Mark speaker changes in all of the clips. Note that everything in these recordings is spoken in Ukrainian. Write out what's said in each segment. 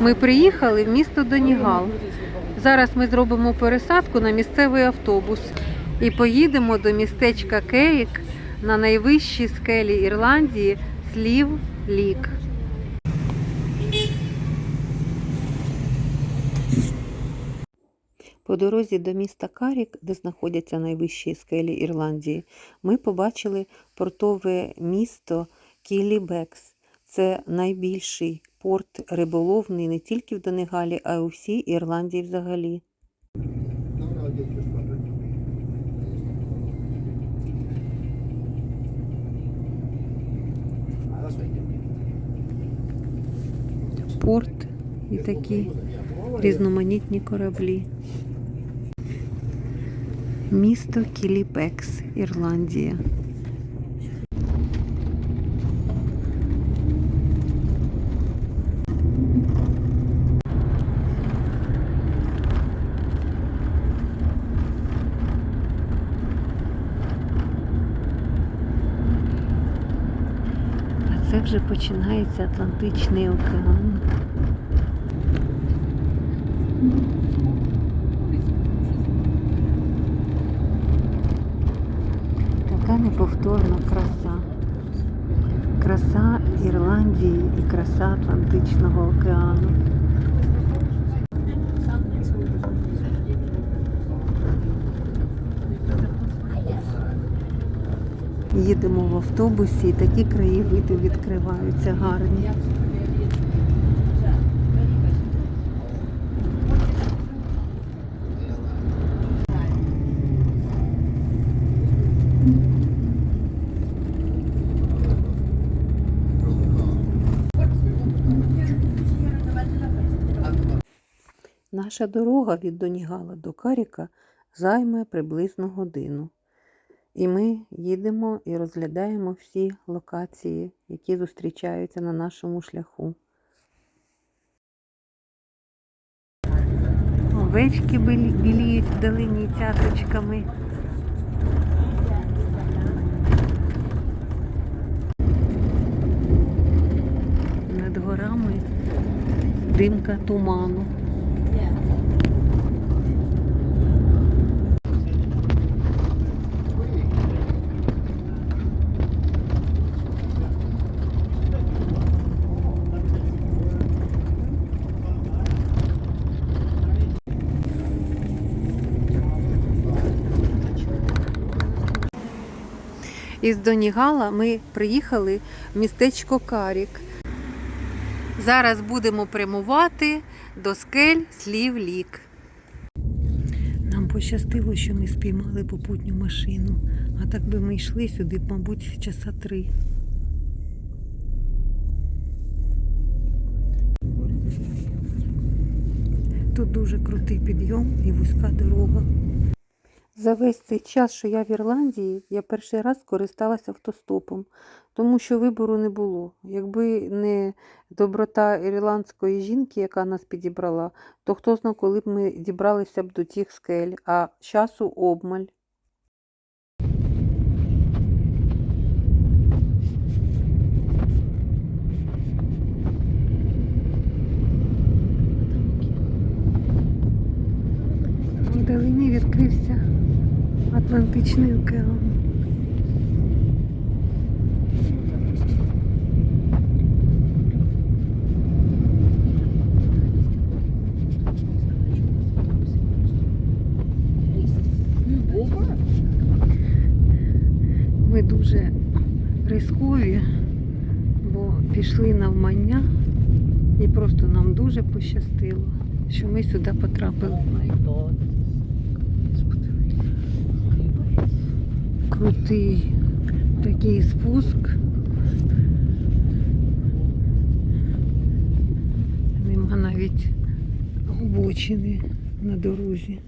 Speaker 1: Ми приїхали в місто Донігал. Зараз ми зробимо пересадку на місцевий автобус і поїдемо до містечка Керік на найвищій скелі Ірландії Слів Лік. По дорозі до міста Карік, де знаходяться найвищі скелі Ірландії, ми побачили портове місто Кілібекс. Це найбільший порт риболовний не тільки в Донегалі, а й у всій Ірландії взагалі. Порт і такі різноманітні кораблі. Місто Кіліпекс, Ірландія. А це вже починається Атлантичний океан. Така неповторна краса. Краса Ірландії і краса Атлантичного океану. Їдемо в автобусі і такі краєвиди відкриваються гарні. Наша дорога від Донігала до Каріка займе приблизно годину. І ми їдемо і розглядаємо всі локації, які зустрічаються на нашому шляху. Овечки білі- біліють вдалині цяточками. Над горами димка туману. Із Донігала ми приїхали в містечко Карік. Зараз будемо прямувати до скель слів лік. Нам пощастило, що ми спіймали попутню машину, а так би ми йшли сюди, мабуть, часа три. Тут дуже крутий підйом і вузька дорога. За весь цей час, що я в Ірландії, я перший раз скористалася автостопом, тому що вибору не було. Якби не доброта ірландської жінки, яка нас підібрала, то хто знає, коли б ми дібралися б до тих скель, а часу обмаль. Вдалині відкрився Атлантичний океан. Ми дуже рискові, бо пішли навмання і просто нам дуже пощастило, що ми сюди потрапили. Крутий такий спуск. Нема навіть обочини на дорозі.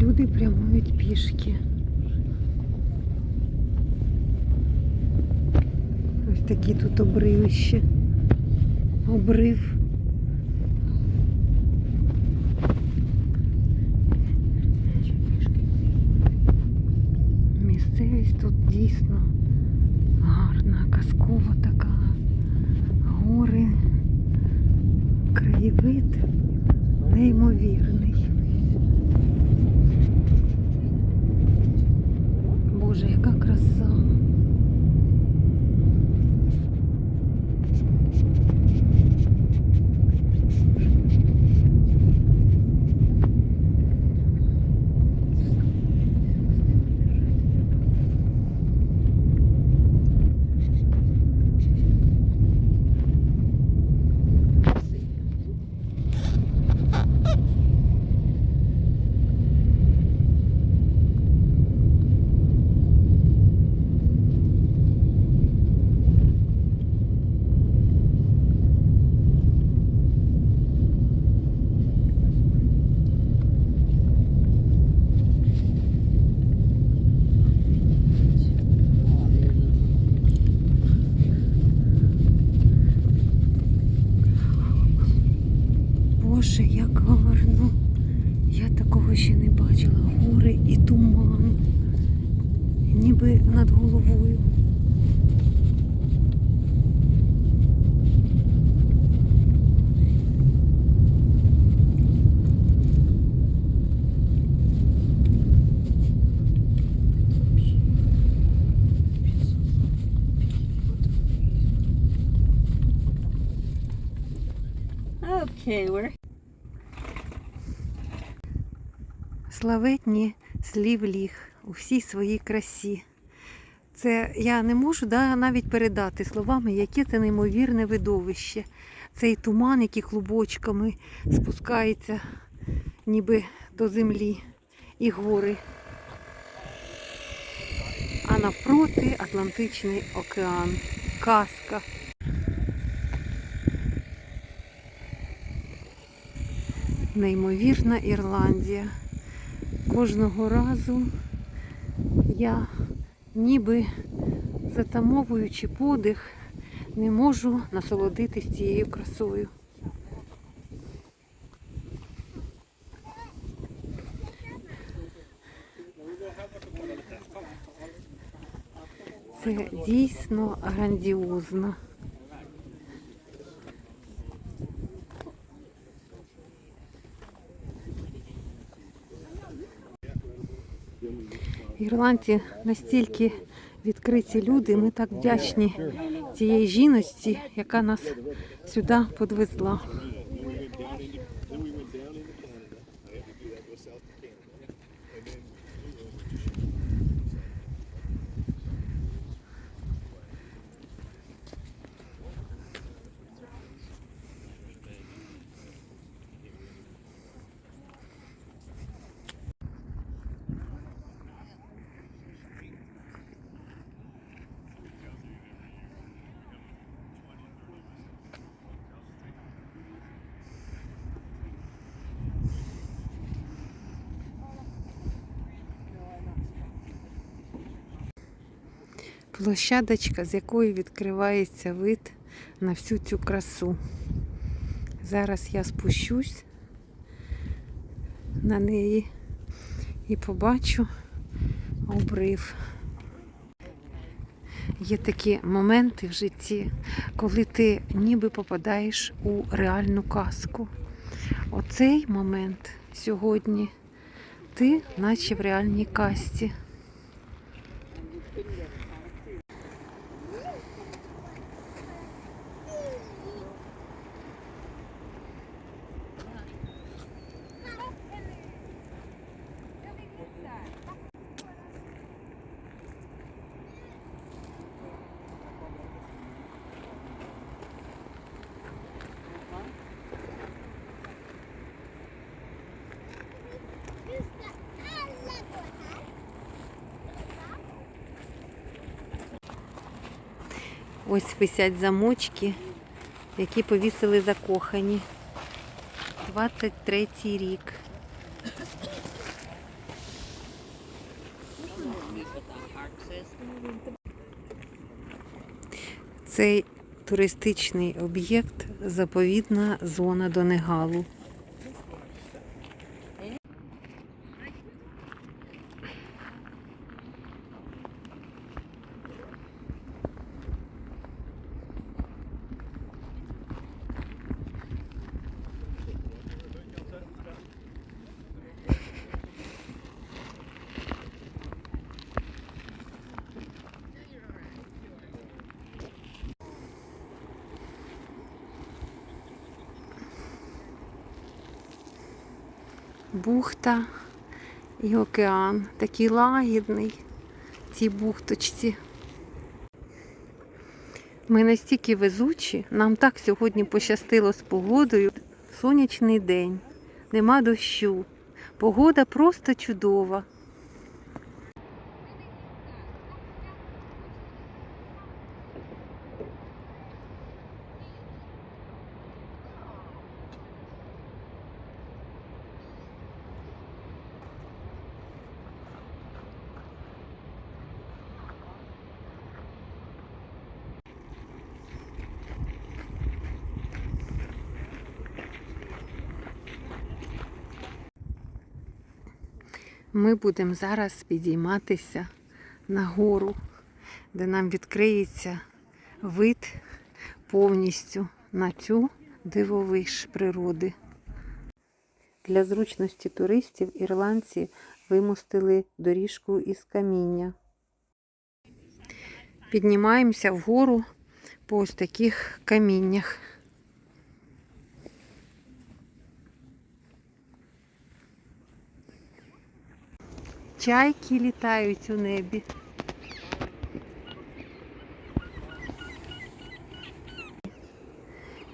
Speaker 1: Люди прямують пішки. Ось такі тут обривище. Обрив І вид неймовірний. Боже, яка краса. Боже, як гарно. Я такого ще не бачила. Гори і туман. Ніби над головою.
Speaker 2: Okay,
Speaker 1: Славетні слів ліг у всій своїй красі. Це я не можу да, навіть передати словами, яке це неймовірне видовище. Цей туман, який клубочками спускається ніби до землі і гори. А навпроти Атлантичний океан. Казка. Неймовірна Ірландія. Кожного разу я, ніби затамовуючи подих, не можу насолодитись цією красою. Це дійсно грандіозно. Ірландці настільки відкриті люди. Ми так вдячні цієї жіності, яка нас сюди подвезла. Площадочка, з якої відкривається вид на всю цю красу. Зараз я спущусь на неї і побачу обрив. Є такі моменти в житті, коли ти ніби попадаєш у реальну казку. Оцей момент сьогодні ти наче в реальній казці. Ось висять замочки, які повісили закохані. 23 рік. Цей туристичний об'єкт заповідна зона Донегалу. Бухта і океан. Такий лагідний в цій бухточці. Ми настільки везучі, нам так сьогодні пощастило з погодою. Сонячний день, нема дощу. Погода просто чудова. Ми будемо зараз підійматися на гору, де нам відкриється вид повністю на цю дивовиж природи. Для зручності туристів ірландці вимостили доріжку із каміння. Піднімаємося вгору по ось таких каміннях. Чайки літають у небі.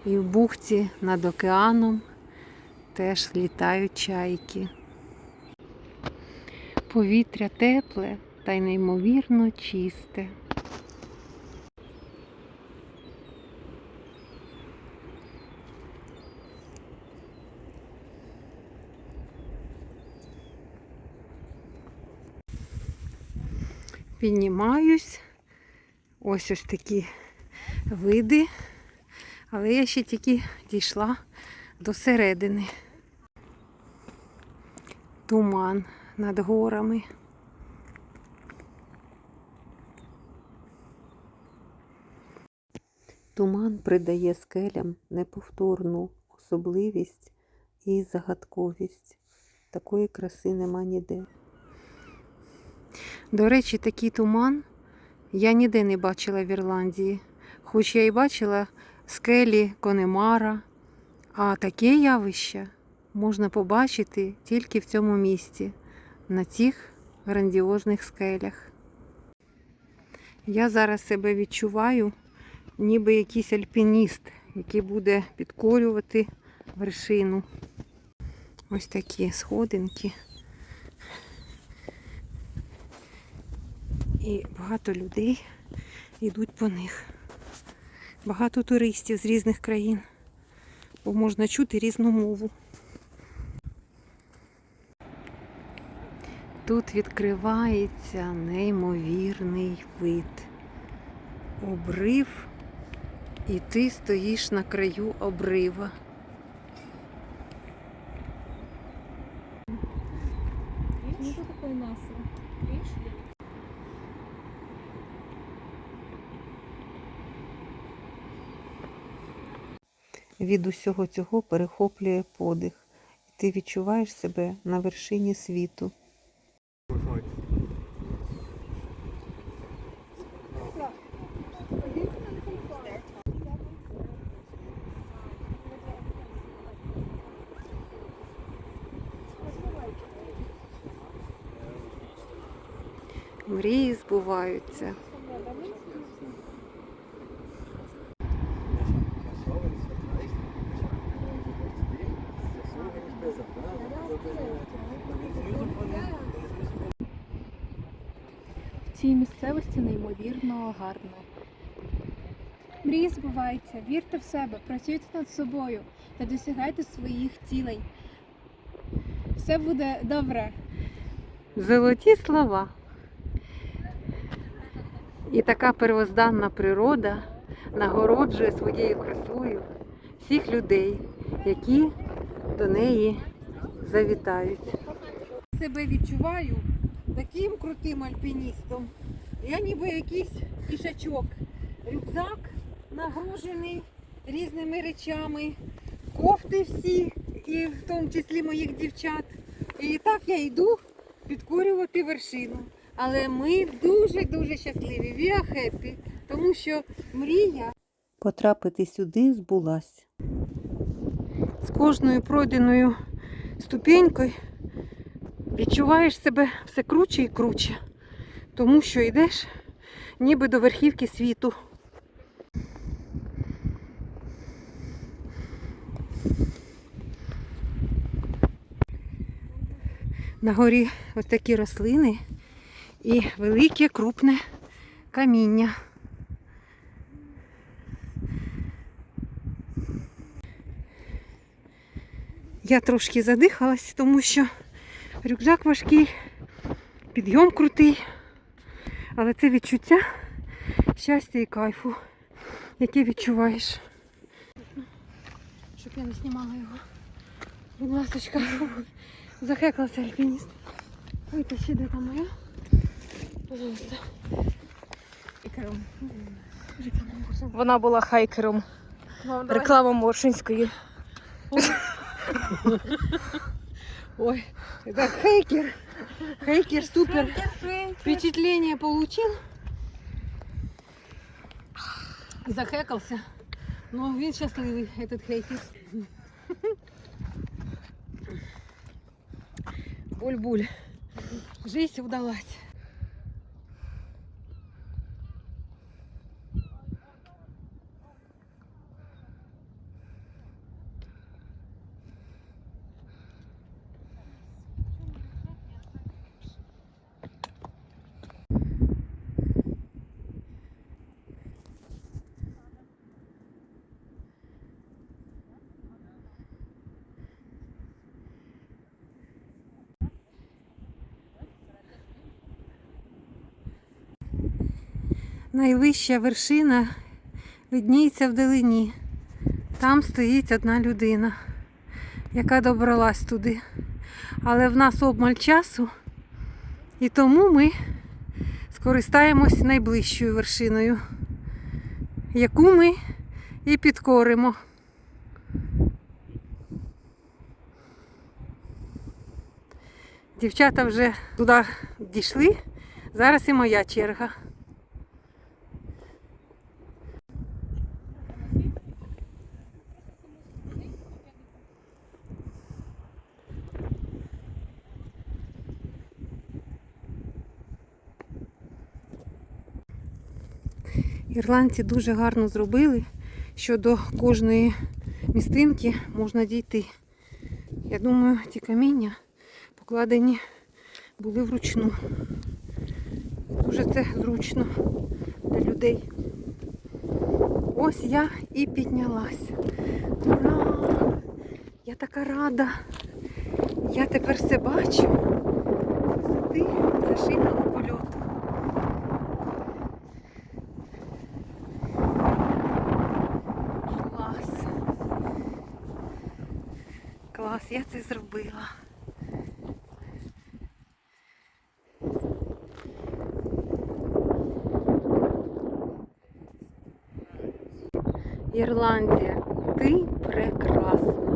Speaker 1: І в бухті над океаном теж літають чайки. Повітря тепле та й неймовірно чисте. Піднімаюсь. Ось ось такі види. Але я ще тільки дійшла до середини. Туман над горами. Туман придає скелям неповторну особливість і загадковість. Такої краси нема ніде. До речі, такий туман я ніде не бачила в Ірландії. Хоч я і бачила скелі Конемара, а таке явище можна побачити тільки в цьому місті, на цих грандіозних скелях. Я зараз себе відчуваю, ніби якийсь альпініст, який буде підкорювати вершину. Ось такі сходинки. І багато людей йдуть по них. Багато туристів з різних країн, бо можна чути різну мову. Тут відкривається неймовірний вид. Обрив, і ти стоїш на краю обрива.
Speaker 2: Ну, что такое
Speaker 1: Від усього цього перехоплює подих, і ти відчуваєш себе на вершині світу. Мрії збуваються.
Speaker 3: Цій неймовірно гарно.
Speaker 4: Мрії збуваються, вірте в себе, працюйте над собою та досягайте своїх цілей. Все буде добре.
Speaker 1: Золоті слова. І така первозданна природа нагороджує своєю красою всіх людей, які до неї завітають. Себе відчуваю таким крутим альпіністом. Я ніби якийсь ішачок. Рюкзак нагружений різними речами, кофти всі, і в тому числі моїх дівчат. І так я йду підкорювати вершину. Але ми дуже-дуже щасливі. Are happy, тому що мрія потрапити сюди збулась. З кожною пройденою ступенькою відчуваєш себе все круче і круче, тому що йдеш ніби до верхівки світу. На горі ось такі рослини і велике крупне каміння. Я трошки задихалась, тому що рюкзак важкий, підйом крутий, але це відчуття щастя і кайфу, яке відчуваєш. Щоб я не знімала його. Будь ласочка, захеклася альпініст. Витащи, де там моя. Пожалуйста.
Speaker 2: Вона була хайкером. Реклама Моршинської.
Speaker 1: Ой, это хейкер. Хейкер супер. Впечатление получил. Захекався. Ну, він щасливий, этот хейкер. Буль-буль. Жизнь удалась. Найвища вершина видніється вдалині. Там стоїть одна людина, яка добралась туди. Але в нас обмаль часу, і тому ми скористаємось найближчою вершиною, яку ми і підкоримо. Дівчата вже туди дійшли. Зараз і моя черга. Ірландці дуже гарно зробили, що до кожної містинки можна дійти. Я думаю, ці каміння покладені були вручну. Дуже це зручно для людей. Ось я і піднялась. Ура! Я така рада. Я тепер все бачу. Висоти зашитого польоту. Клас. Клас, я це зробила. Ірландія, ти прекрасна.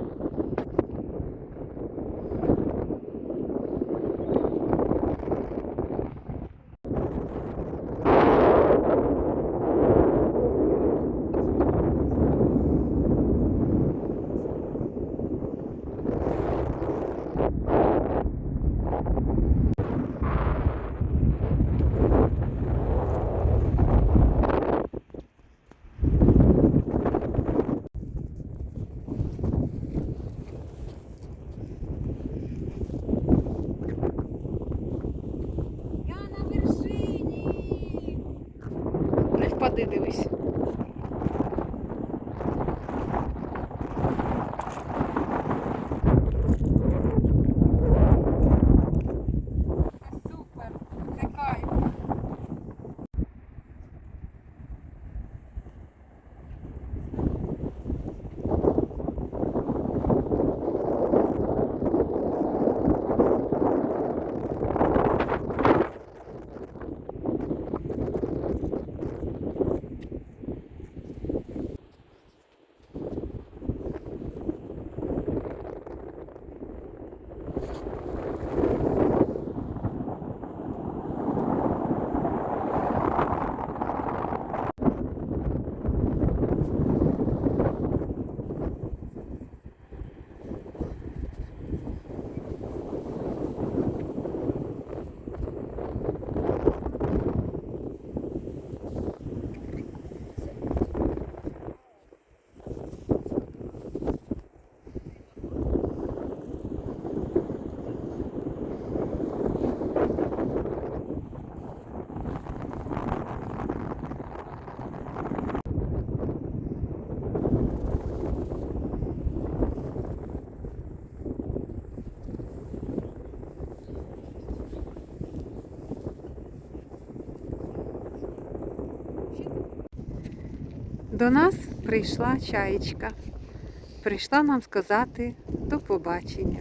Speaker 2: Не дивись.
Speaker 1: До нас прийшла чаєчка. Прийшла нам сказати до побачення.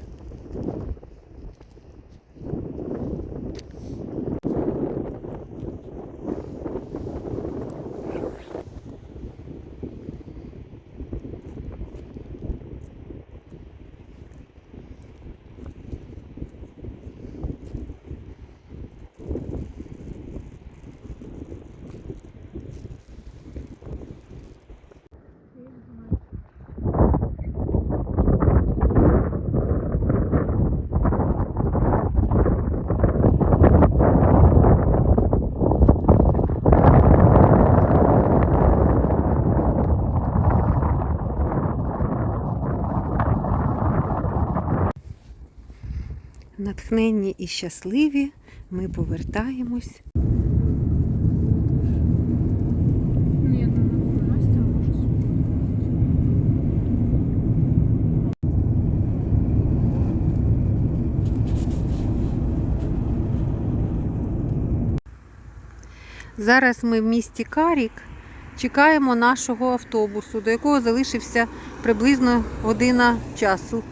Speaker 1: Натхненні і щасливі ми повертаємось.
Speaker 2: Ну
Speaker 1: Зараз ми в місті Карік чекаємо нашого автобусу, до якого залишився приблизно година часу.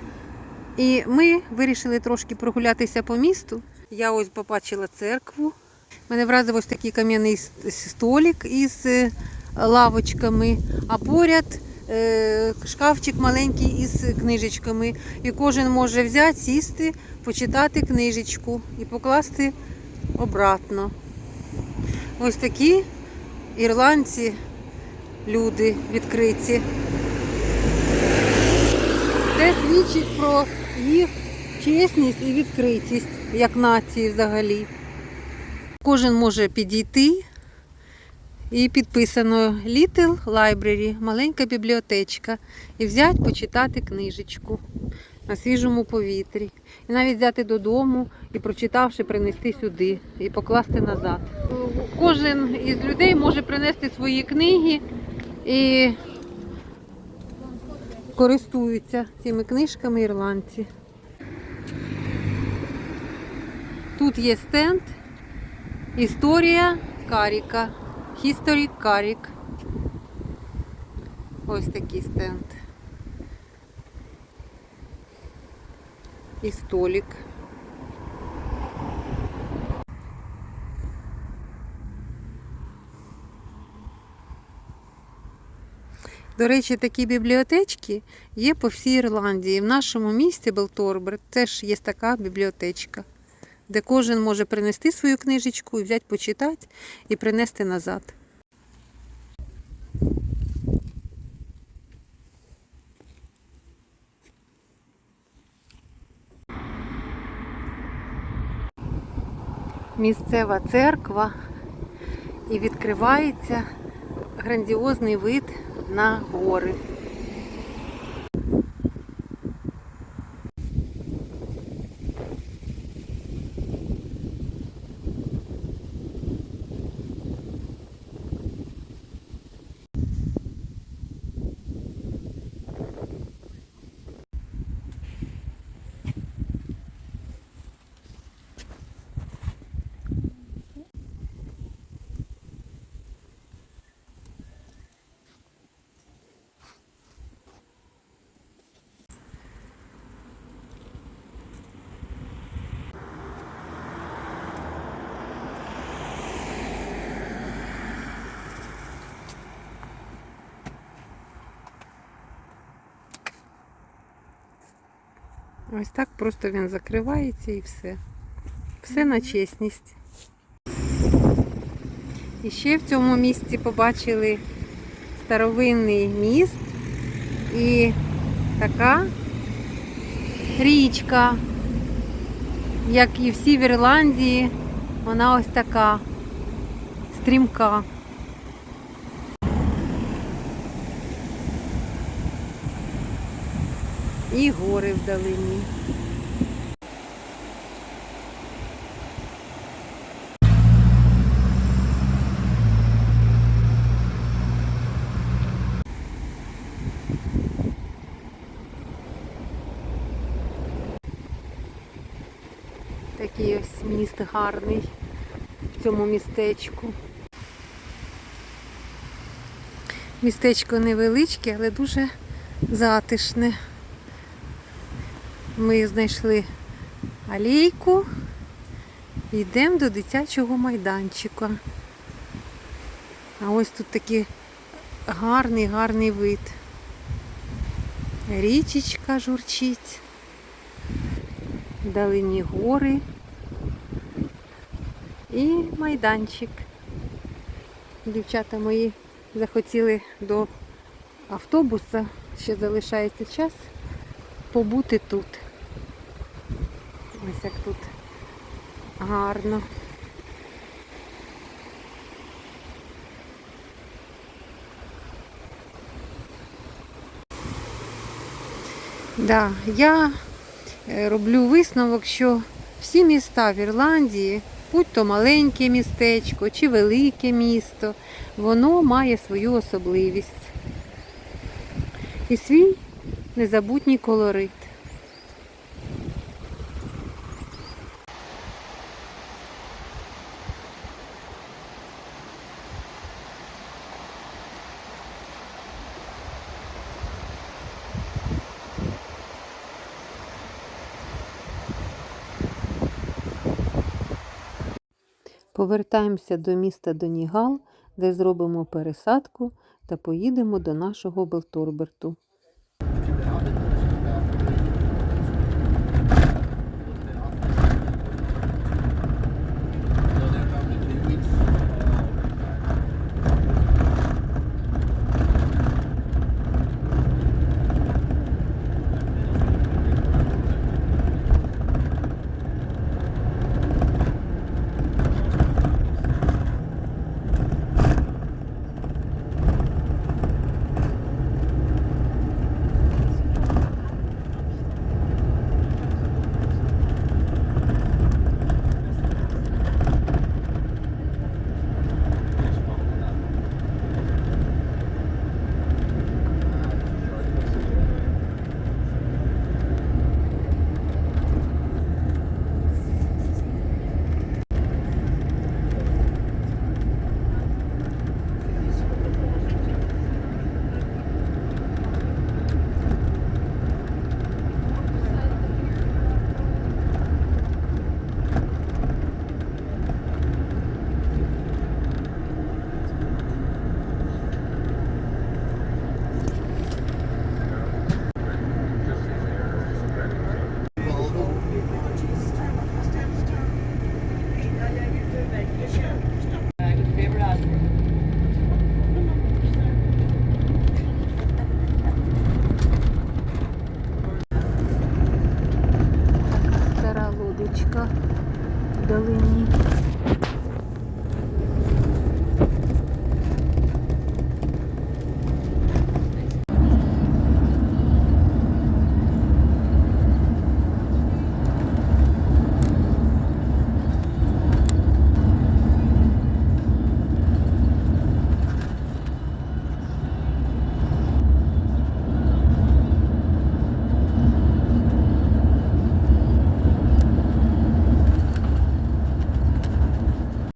Speaker 1: І ми вирішили трошки прогулятися по місту. Я ось побачила церкву. Мене вразив ось такий кам'яний столик із е, лавочками, а поряд е, шкафчик маленький із книжечками. І кожен може взяти, сісти, почитати книжечку і покласти обратно. Ось такі ірландці, люди відкриті. Це свідчить про їх чесність і відкритість, як нації взагалі. Кожен може підійти і підписано Little Library, маленька бібліотечка, і взяти, почитати книжечку на свіжому повітрі. І навіть взяти додому і, прочитавши, принести сюди і покласти назад. Кожен із людей може принести свої книги і користуються цими книжками ірландці. Тут є стенд Історія Каріка. History Карік. Ось такий стенд. І столик. До речі, такі бібліотечки є по всій Ірландії. В нашому місті Белторбер теж є така бібліотечка, де кожен може принести свою книжечку взяти почитати і принести назад. Місцева церква і відкривається грандіозний вид на гори. Ось так просто він закривається і все. Все на чесність. І ще в цьому місці побачили старовинний міст і така річка, як і всі в Ірландії, вона ось така стрімка. І гори вдалині. Такий ось міст гарний в цьому містечку. Містечко невеличке, але дуже затишне. Ми знайшли алейку. Йдемо до дитячого майданчика. А ось тут такий гарний, гарний вид. Річечка журчить. Вдалині гори і майданчик. Дівчата мої захотіли до автобуса, ще залишається час побути тут. Ось як тут гарно. Да, я е, роблю висновок, що всі міста в Ірландії, будь то маленьке містечко чи велике місто, воно має свою особливість і свій незабутній колорит. Повертаємося до міста Донігал, де зробимо пересадку та поїдемо до нашого Белторберту.